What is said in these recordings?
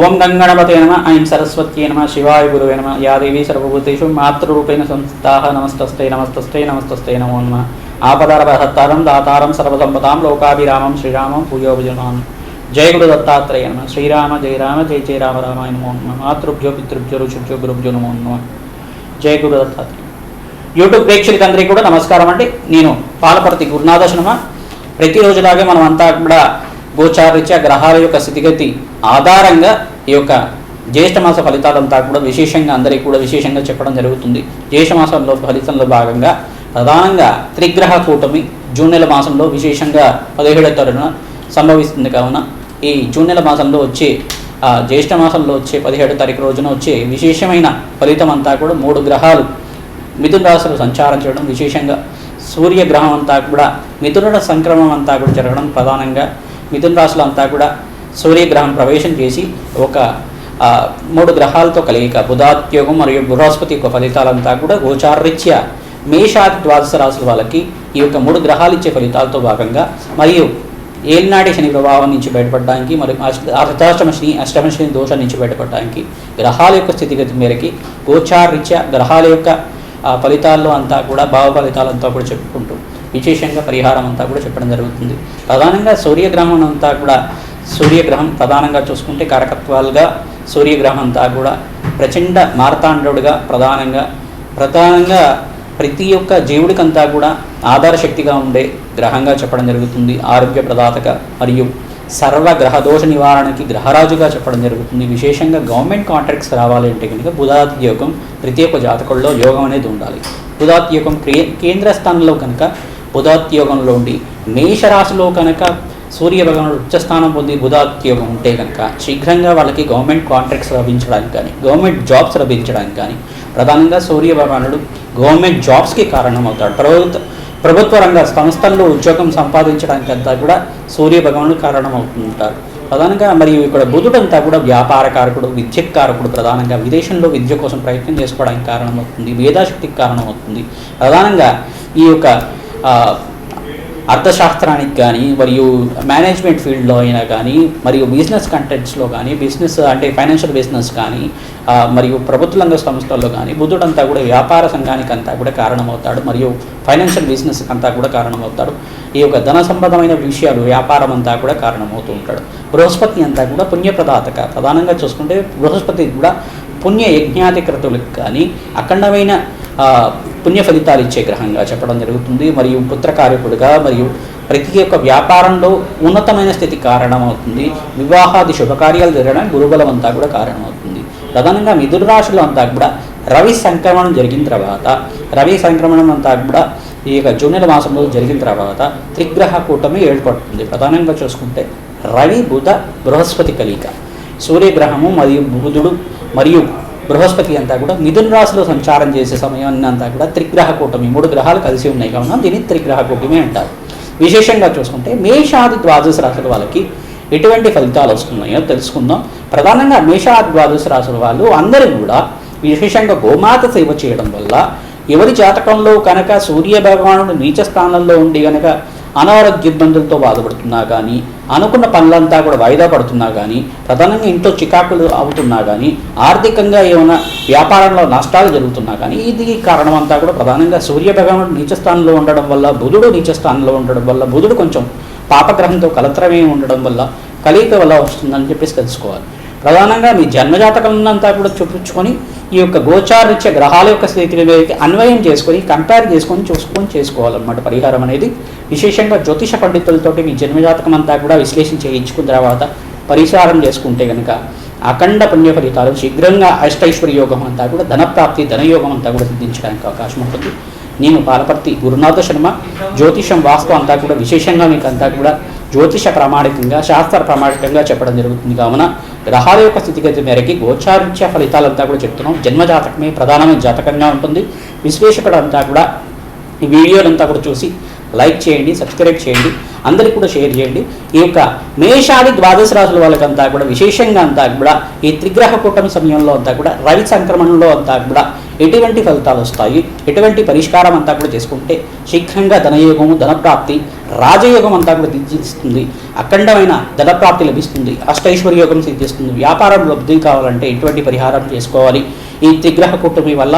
ఓం గంగణపతే నమ ఐం సరస్వత్యే నమ శివాయ గురువే నమ యా దేవీ సర్వభూతేషు మాతృరూపేణ సంస్థాహ నమస్తస్తే నమస్తస్తే నమస్తస్తే నమో నమ. ఆపదారహత్తారం దాతారం సర్వసంపదాం లోకాభిరామం శ్రీరామం పూయోభిజనాం జయ గురు దత్తాత్రేయ నమ. శ్రీరామ జయ రామ జయ జయ రామ రామాయ నమో నమ. మాతృభ్యో పితృభ్యో రుచుభ్యో గురుభ్యో నమో నమ. జయ గురు దత్తాత్రేయ. యూట్యూబ్ ప్రేక్షకులందరికీ కూడా నమస్కారం అండి. నేను పాలపర్తి గురునాథశనమ ప్రతిరోజులాగే మనం అంతా కూడా గోచారీత్యా గ్రహాల యొక్క స్థితిగతి ఆధారంగా ఈ యొక్క జ్యేష్ఠమాస ఫలితాలంతా కూడా విశేషంగా అందరికీ కూడా విశేషంగా చెప్పడం జరుగుతుంది. జ్యేష్ఠమాసంలో ఫలితంలో భాగంగా ప్రధానంగా త్రిగ్రహ కూటమి జూన్ నెల మాసంలో విశేషంగా పదిహేడవ తరుణ సంభవిస్తుంది. కావున ఈ జూన్ నెల మాసంలో వచ్చే జ్యేష్ఠ మాసంలో వచ్చే పదిహేడో తారీఖు రోజున వచ్చే విశేషమైన ఫలితం అంతా కూడా మూడు గ్రహాలు మిథున రాశులు సంచారం చేయడం విశేషంగా. సూర్యగ్రహం అంతా కూడా మిథునుల సంక్రమం అంతా కూడా జరగడం ప్రధానంగా. మిథున రాశులు అంతా కూడా సూర్యగ్రహం ప్రవేశం చేసి ఒక మూడు గ్రహాలతో కలిగిక బుధాత్యోగం మరియు బృహస్పతి యొక్క ఫలితాలంతా కూడా గోచారరీత్యా మేషాది ద్వాదశ రాశుల వాళ్ళకి ఈ యొక్క మూడు గ్రహాలు ఇచ్చే ఫలితాలతో భాగంగా మరియు ఏలినాటి శని ప్రభావం నుంచి బయటపడడానికి మరియు అష్ట- అర్ధాష్టమ శని అష్టమ శని దోషం నుంచి బయటపడడానికి గ్రహాల యొక్క స్థితిగతి మేరకి గోచారరీత్యా గ్రహాల యొక్క ఫలితాల్లో అంతా కూడా భావ ఫలితాలంతా కూడా చెప్పుకుంటూ విశేషంగా పరిహారం అంతా కూడా చెప్పడం జరుగుతుంది. ప్రధానంగా సూర్యగ్రహం అంతా కూడా సూర్యగ్రహం ప్రధానంగా చూసుకుంటే కారకత్వాలుగా సూర్యగ్రహం అంతా కూడా ప్రచండ మార్తాండుడుగా ప్రధానంగా ప్రధానంగా ప్రతి ఒక్క జీవుడికంతా కూడా ఆధారశక్తిగా ఉండే గ్రహంగా చెప్పడం జరుగుతుంది ఆరోగ్య ప్రదాతగా మరియు సర్వ గ్రహ దోష నివారణకి గ్రహరాజుగా చెప్పడం జరుగుతుంది. విశేషంగా గవర్నమెంట్ కాంట్రాక్ట్స్ రావాలి అంటే కనుక బుధాతి యోగం ప్రతి ఒక్క జాతకుల్లో యోగం అనేది ఉండాలి. బుధాతి యోగం క్రియ కేంద్ర స్థానంలో కనుక బుధాతి యోగంలో ఉండి మేషరాశిలో కనుక సూర్య భగవానుడు ఉచ్చస్థానం పొంది బుధాత్యోగం ఉంటే కనుక శీఘ్రంగా వాళ్ళకి గవర్నమెంట్ కాంట్రాక్ట్స్ లభించడానికి కానీ గవర్నమెంట్ జాబ్స్ లభించడానికి కానీ ప్రధానంగా సూర్యభగవానుడు గవర్నమెంట్ జాబ్స్కి కారణమవుతాడు. ప్రభుత్వ ప్రభుత్వ రంగ సంస్థల్లో ఉద్యోగం సంపాదించడానికి అంతా కూడా సూర్య భగవానుడు కారణమవుతుంటారు ప్రధానంగా మరియు ఇక్కడ బుధుడు అంతా కూడా వ్యాపార కారకుడు విద్యకారకుడు ప్రధానంగా విదేశంలో విద్య కోసం ప్రయత్నం చేసుకోవడానికి కారణమవుతుంది మేధాశక్తికి కారణమవుతుంది. ప్రధానంగా ఈ యొక్క అర్థశాస్త్రానికి కానీ మరియు మేనేజ్మెంట్ ఫీల్డ్లో అయినా కానీ మరియు బిజినెస్ కంటెంట్స్లో కానీ బిజినెస్ అంటే ఫైనాన్షియల్ బిజినెస్ కానీ మరియు ప్రభుత్వ రంగ సంస్థల్లో కానీ బుద్ధుడంతా కూడా వ్యాపార సంఘానికి అంతా కూడా కారణమవుతాడు మరియు ఫైనాన్షియల్ బిజినెస్ అంతా కూడా కారణమవుతాడు. ఈ యొక్క ధన సంబంధమైన విషయాలు వ్యాపారం అంతా కూడా కారణమవుతూ ఉంటాడు బృహస్పతి అంతా కూడా పుణ్యప్రదాతక. ప్రధానంగా చూసుకుంటే బృహస్పతి కూడా పుణ్య యజ్ఞాధికృతులకు కానీ అఖండమైన పుణ్య ఫలితాలు ఇచ్చే గ్రహంగా చెప్పడం జరుగుతుంది. మరియు పుత్రకార్యకుడుగా మరియు ప్రతి ఒక్క వ్యాపారంలో ఉన్నతమైన స్థితి కారణమవుతుంది. వివాహాది శుభకార్యాలు జరగడానికి గురుబలం అంతా కూడా కారణమవుతుంది. ప్రధానంగా మిథున రాశులు అంతా కూడా రవి సంక్రమణం జరిగిన తర్వాత రవి సంక్రమణం అంతా కూడా ఈ యొక్క జూనియర్ మాసంలో జరిగిన తర్వాత త్రిగ్రహ కూటమి ఏర్పడుతుంది. ప్రధానంగా చూసుకుంటే రవి బుధ బృహస్పతి కలిక సూర్యగ్రహము మరియు బుధుడు మరియు బృహస్పతి అంతా కూడా మిథున రాశిలో సంచారం చేసే సమయాన్ని అంతా కూడా త్రిగ్రహ కూటమి మూడు గ్రహాలు కలిసి ఉన్నాయి. కావున దీన్ని త్రిగ్రహ కూటమి అంటారు. విశేషంగా చూసుకుంటే మేషాది ద్వాదశ రాశుల వాళ్ళకి ఎటువంటి ఫలితాలు వస్తున్నాయో తెలుసుకుందాం. ప్రధానంగా మేషాది ద్వాదశ రాశుల వాళ్ళు అందరూ కూడా విశేషంగా గోమాత సేవ చేయడం వల్ల ఎవరి జాతకంలో కనుక సూర్య భగవానుడు నీచ స్థానంలో ఉండి కనుక అనారోగ్య ఇబ్బందులతో బాధపడుతున్నా కానీ అనుకున్న పనులంతా కూడా వాయిదా పడుతున్నా కానీ ప్రధానంగా ఇంట్లో చికాకులు అవుతున్నా కానీ ఆర్థికంగా ఏమైనా వ్యాపారంలో నష్టాలు జరుగుతున్నా కానీ ఇది కారణం అంతా కూడా ప్రధానంగా సూర్య భగవానుడు ఉండడం వల్ల బుధుడు నీచస్థానంలో ఉండడం వల్ల బుధుడు కొంచెం పాపగ్రహంతో కలత్రమే ఉండడం వల్ల కలియిక వల్ల వస్తుందని చెప్పేసి తెలుసుకోవాలి. ప్రధానంగా మీ జన్మజాతకం అంతా కూడా చూపించుకొని ఈ యొక్క గోచారిత్య గ్రహాల యొక్క స్థితిని అన్వయం చేసుకొని కంపేర్ చేసుకొని చూసుకొని చేసుకోవాలన్నమాట పరిహారం అనేది. విశేషంగా జ్యోతిష పండితులతోటి మీ జన్మజాతకం అంతా కూడా విశ్లేషణ చేయించుకున్న తర్వాత పరిహారం చేసుకుంటే కనుక అఖండ పుణ్య ఫలితాలు శీఘ్రంగా అష్టైశ్వర్య యోగం అంతా కూడా ధనప్రాప్తి ధనయోగం అంతా కూడా సిద్ధించడానికి అవకాశం ఉంటుంది. నేను పాలపర్తి గురునాథ శర్మ జ్యోతిషం వాస్తవం అంతా కూడా విశేషంగా మీకు అంతా కూడా జ్యోతిష ప్రామాణికంగా శాస్త్ర ప్రామాణికంగా చెప్పడం జరుగుతుంది. కావున గ్రహాల యొక్క స్థితిగతి మేరకి గోచారిత్య ఫలితాలంతా కూడా చెప్తున్నాం. జన్మజాతకమే ప్రధానమైన జాతకంగా ఉంటుంది. విశ్లేషకుడంతా కూడా ఈ వీడియోలంతా కూడా చూసి లైక్ చేయండి సబ్స్క్రైబ్ చేయండి అందరికి కూడా షేర్ చేయండి. ఈ యొక్క మేషాది ద్వాదశ రాశుల వాళ్ళకంతా కూడా విశేషంగా అంతా కూడా ఈ త్రిగ్రహ కూటమి సమయంలో అంతా కూడా రవి సంక్రమణంలో అంతా కూడా ఎటువంటి ఫలితాలు వస్తాయి? ఎటువంటి పరిష్కారం అంతా కూడా చేసుకుంటే శీఘ్రంగా ధనయోగము ధనప్రాప్తి రాజయోగం అంతా కూడా సిద్ధిస్తుంది అఖండమైన ధనప్రాప్తి లభిస్తుంది. అష్టైశ్వర్యోగం సిద్ధిస్తుంది. వ్యాపారంలో లబ్ధి కావాలంటే ఎటువంటి పరిహారం చేసుకోవాలి? ఈ త్రిగ్రహ కూటమి వల్ల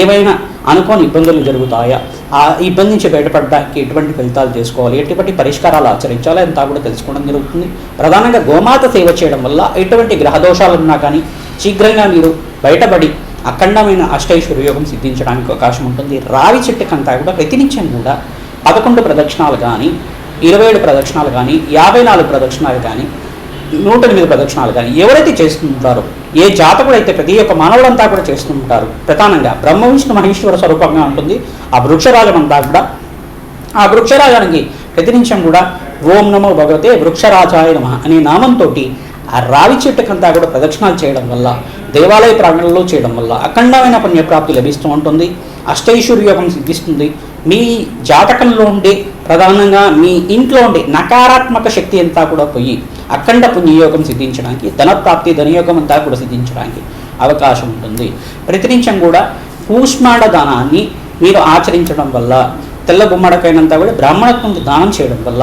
ఏవైనా అనుకోని ఇబ్బందులు జరుగుతాయా? ఆ ఇబ్బంది నుంచి బయటపడడానికి ఎటువంటి ఫలితాలు చేసుకోవాలి? ఎటువంటి పరిష్కారాలు ఆచరించాలి? అంతా కూడా తెలుసుకోవడం జరుగుతుంది. ప్రధానంగా గోమాత సేవ చేయడం వల్ల ఎటువంటి గ్రహ దోషాలు ఉన్నా కానీ శీఘ్రంగా మీరు బయటపడి అఖండమైన అష్టైశ్వర్యోగం సిద్ధించడానికి అవకాశం ఉంటుంది. రావి చెట్టుకంతా కూడా ప్రతినిత్యం కూడా పదకొండు ప్రదక్షిణాలు కానీ ఇరవై ఏడు ప్రదక్షిణాలు కానీ యాభై నాలుగు ప్రదక్షిణాలు కానీ నూట ఎనిమిది ప్రదక్షిణాలు కానీ ఎవరైతే చేస్తుంటారో ఏ జాతకుడు అయితే ప్రతి ఒక్క మానవులంతా కూడా చేస్తుంటారు ప్రధానంగా బ్రహ్మ విష్ణు మహేశ్వర స్వరూపంగా ఉంటుంది. ఆ వృక్షరాజం అంతా కూడా. ఆ వృక్షరాజానికి ప్రతినిత్యం కూడా ఓం నమో భగవతే వృక్షరాజాయ నమ అనే నామంతో ఆ రావి చెట్టుకంతా కూడా ప్రదక్షిణాలు చేయడం వల్ల దేవాలయ ప్రాంగణంలో చేయడం వల్ల అఖండమైన పుణ్యప్రాప్తి లభిస్తూ ఉంటుంది. అష్టైశ్వర్యోగం సిద్ధిస్తుంది. మీ జాతకంలో ఉండే ప్రధానంగా మీ ఇంట్లో ఉండే నకారాత్మక శక్తి అంతా కూడా పోయి అఖండ పుణ్యయోగం సిద్ధించడానికి ధనప్రాప్తి ధనయోగం అంతా కూడా సిద్ధించడానికి అవకాశం ఉంటుంది. ప్రతినిత్యం కూడా కూష్మాండ దానాన్ని మీరు ఆచరించడం వల్ల తెల్ల గుమ్మడకైనంతా కూడా బ్రాహ్మణత్వం దానం చేయడం వల్ల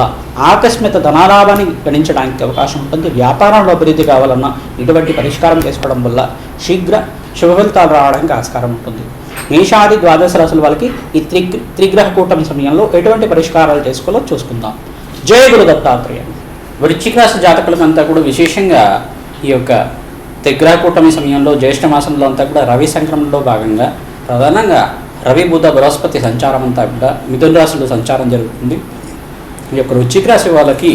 ఆకస్మిక ధనాలాభాన్ని గణించడానికి అవకాశం ఉంటుంది. వ్యాపారంలో అభివృద్ధి కావాలన్నా ఇటువంటి పరిష్కారం చేసుకోవడం వల్ల శీఘ్ర శుభ ఫలితాలు రావడానికి ఆస్కారం ఉంటుంది. మేషాది ద్వాదశ రాసుల వాళ్ళకి ఈ త్రి త్రిగ్రహ కూటమి సమయంలో ఎటువంటి పరిష్కారాలు చేసుకోవాలో చూసుకుందాం. జయ గురు దత్తాత్రేయ. వృశ్చిక రాశి జాతకులకంతా కూడా విశేషంగా ఈ యొక్క త్రిగ్రహ కూటమి సమయంలో జ్యేష్ఠ మాసంలో అంతా కూడా రవి సంక్రమణలో భాగంగా ప్రధానంగా రవి బుధ బృహస్పతి సంచారం అంతా కూడా మిథున రాశిలో సంచారం జరుగుతుంది. ఈ యొక్క వృశ్చిక రాశి వాళ్ళకి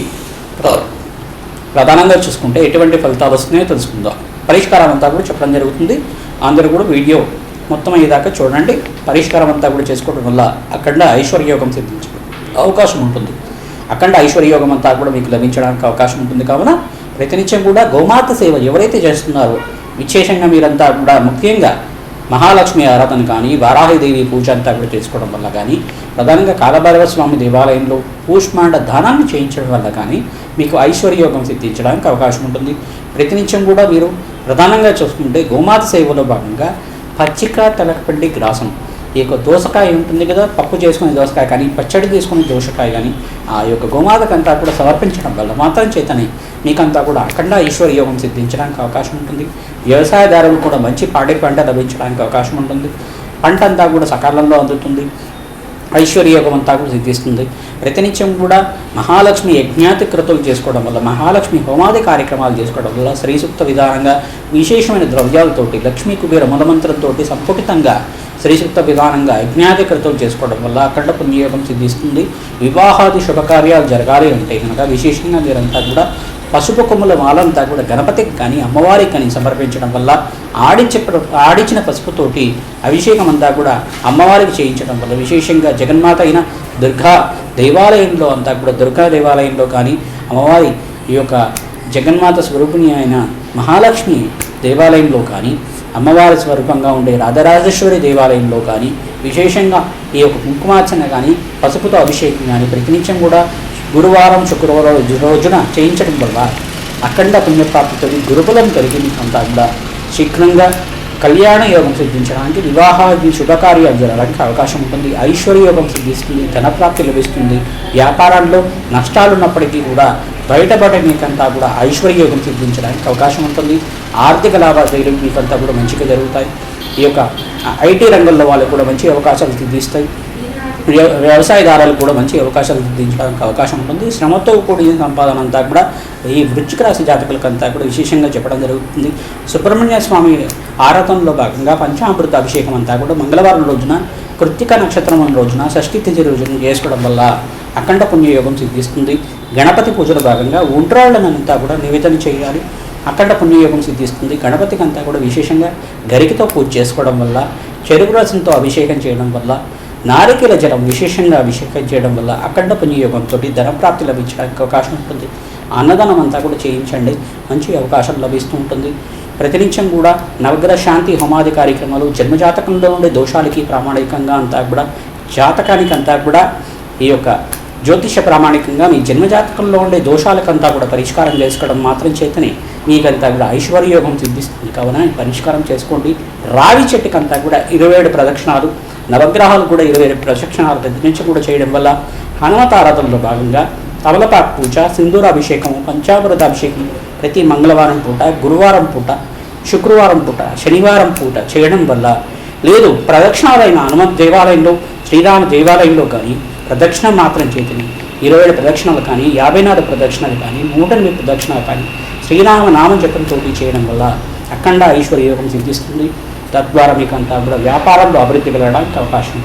ప్రధానంగా చూసుకుంటే ఎటువంటి ఫలితాలు వస్తున్నాయో తెలుసుకుందాం. పరిష్కారం అంతా కూడా చెప్పడం జరుగుతుంది. అందరూ కూడా వీడియో మొత్తం అయ్యేదాకా చూడండి. పరిష్కారం అంతా కూడా చేసుకోవడం వల్ల అక్కడ ఐశ్వర్యోగం సిద్ధించడం అవకాశం ఉంటుంది. అఖండ ఐశ్వర్యోగం అంతా కూడా మీకు లభించడానికి అవకాశం ఉంటుంది. కావున ప్రతినిత్యం కూడా గోమాత సేవ ఎవరైతే చేస్తున్నారో విశేషంగా మీరంతా కూడా ముఖ్యంగా మహాలక్ష్మి ఆరాధన కానీ వారాహిదేవి పూజ అంతా కూడా చేసుకోవడం వల్ల కానీ ప్రధానంగా కాలభైరవ స్వామి దేవాలయంలో పూష్మాండ దానాన్ని చేయించడం వల్ల కానీ మీకు ఐశ్వర్యోగం సిద్ధించడానికి అవకాశం ఉంటుంది. ప్రతినిత్యం కూడా మీరు ప్రధానంగా చూసుకుంటే గోమాత సేవలో భాగంగా పచ్చిక తెలకపండి గ్రాసం. ఈ యొక్క దోసకాయ ఉంటుంది కదా పప్పు చేసుకునే దోసకాయ కానీ పచ్చడి తీసుకునే దోసకాయ కానీ ఆ యొక్క గోమాతకంతా కూడా సమర్పించడం వల్ల మాత్రం చేతనే నీకంతా కూడా అఖండ ఈశ్వర్యోగం సిద్ధించడానికి అవకాశం ఉంటుంది. వ్యవసాయదారులు కూడా మంచి పాడి పంట లభించడానికి అవకాశం ఉంటుంది. పంట అంతా కూడా సకాలంలో అందుతుంది. ఐశ్వర్యోగం అంతా కూడా సిద్ధిస్తుంది ప్రతినిత్యం కూడా మహాలక్ష్మి యజ్ఞాతి కృతులు చేసుకోవడం వల్ల మహాలక్ష్మి హోమాది కార్యక్రమాలు చేసుకోవడం వల్ల శ్రీసూక్త విధానంగా విశేషమైన ద్రవ్యాలతోటి లక్ష్మీ కుబేర మూలమంత్రంతో సంపుటితంగా శ్రీసూక్త విధానంగా యజ్ఞాతి కృతులు చేసుకోవడం వల్ల అఖండ పుణ్యయోగం సిద్ధిస్తుంది. వివాహాది శుభకార్యాలు జరగాలి అంటే కనుక విశేషంగా మీరంతా కూడా పసుపు కొమ్ముల మాలంతా కూడా గణపతికి కానీ అమ్మవారికి కానీ సమర్పించడం వల్ల ఆడించే ఆడించిన పసుపుతోటి అభిషేకం అంతా కూడా అమ్మవారికి చేయించడం వల్ల విశేషంగా జగన్మాత అయిన దుర్గా దేవాలయంలో అంతా కూడా దుర్గా దేవాలయంలో కానీ అమ్మవారి ఈ యొక్క జగన్మాత స్వరూపిణి అయిన మహాలక్ష్మి దేవాలయంలో కానీ అమ్మవారి స్వరూపంగా ఉండే రాధరాజేశ్వరి దేవాలయంలో కానీ విశేషంగా ఈ యొక్క కుంకుమార్చన కానీ పసుపుతో అభిషేకం కానీ ప్రతినిత్యం కూడా గురువారం శుక్రవారం రోజున చేయించడం వల్ల అఖండ పుణ్యప్రాప్తితో గురుకులం కలిగి అంతా కూడా శీఘ్రంగా కళ్యాణ యోగం సిద్ధించడానికి వివాహాది శుభకార్యాలు జరగడానికి అవకాశం ఉంటుంది. ఐశ్వర్య యోగం సిద్ధిస్తుంది ధనప్రాప్తి లభిస్తుంది. వ్యాపారాల్లో నష్టాలు ఉన్నప్పటికీ కూడా బయటపడే మీకంతా కూడా ఐశ్వర్య యోగం సిద్ధించడానికి అవకాశం ఉంటుంది. ఆర్థిక లావాదేవీలు మీకంతా కూడా మంచిగా జరుగుతాయి. ఈ యొక్క ఐటీ రంగంలో వాళ్ళు కూడా మంచి అవకాశాలు సిద్ధిస్తాయి. వ్యవసాయదారులకు కూడా మంచి అవకాశాలు సిద్ధించడానికి అవకాశం ఉంటుంది. శ్రమతో కూడిన సంపాదన అంతా కూడా ఈ వృచ్చిక రాశి జాతకులకంతా కూడా విశేషంగా చెప్పడం జరుగుతుంది. సుబ్రహ్మణ్య స్వామి ఆరాధనలో భాగంగా పంచామృత అభిషేకం అంతా కూడా మంగళవారం రోజున కృత్తిక నక్షత్రం రోజున షష్ఠి తిథి రోజున చేసుకోవడం వల్ల అఖండ పుణ్యయోగం సిద్ధిస్తుంది. గణపతి పూజలో భాగంగా ఉండ్రాళ్ళనంతా కూడా నివేదన చేయాలి. అఖండ పుణ్యయోగం సిద్ధిస్తుంది. గణపతికి అంతా కూడా విశేషంగా గరికతో పూజ చేసుకోవడం వల్ల చెరుకు రసంతో అభిషేకం చేయడం వల్ల నారికేల జలం విశేషంగా అభిషేకం చేయడం వల్ల అఖండ పుణ్యయోగంతో ధనప్రాప్తి లభించడానికి అవకాశం ఉంటుంది. అన్నదానం అంతా కూడా చేయించండి. మంచి అవకాశం లభిస్తూ ఉంటుంది. ప్రతినిత్యం కూడా నవగ్రహ శాంతి హోమాది కార్యక్రమాలు జన్మజాతకంలో ఉండే దోషాలకి ప్రామాణికంగా అంతా కూడా జాతకానికి అంతా కూడా ఈ యొక్క జ్యోతిష ప్రామాణికంగా మీ జన్మజాతకంలో ఉండే దోషాలకంతా కూడా పరిష్కారం చేసుకోవడం మాత్రం చేతనే మీకంతా కూడా ఐశ్వర్యోగం సిద్ధిస్తుంది. కావున పరిష్కారం చేసుకోండి. రావి చెట్టుకంతా కూడా ఇరవై ఏడు ప్రదక్షిణాలు నవగ్రహాలు కూడా ఇరవై ఏడు ప్రదక్షిణాలు ప్రతినిత్యం కూడా చేయడం వల్ల హనుమత ఆరాధనలో భాగంగా తమలపాకు పూజ సింధూరాభిషేకం పంచామృత అభిషేకం ప్రతి మంగళవారం పూట గురువారం పూట శుక్రవారం పూట శనివారం పూట చేయడం వల్ల లేదు ప్రదక్షిణాలైన హనుమత్ దేవాలయంలో శ్రీరామ దేవాలయంలో కానీ ప్రదక్షిణ మాత్రం చేతిని ఇరవై ఏడు ప్రదక్షిణలు కానీ యాభై నాలుగు ప్రదక్షిణలు కానీ నూట ఎనిమిది ప్రదక్షిణలు కానీ శ్రీరామ నామ జపంతో చేయడం వల్ల అఖండ ఐశ్వర్య యోగం సిద్ధిస్తుంది. తద్వారా మీకు అంతా కూడా వ్యాపారంలో అభివృద్ధి కలగడానికి అవకాశం ఉంటుంది.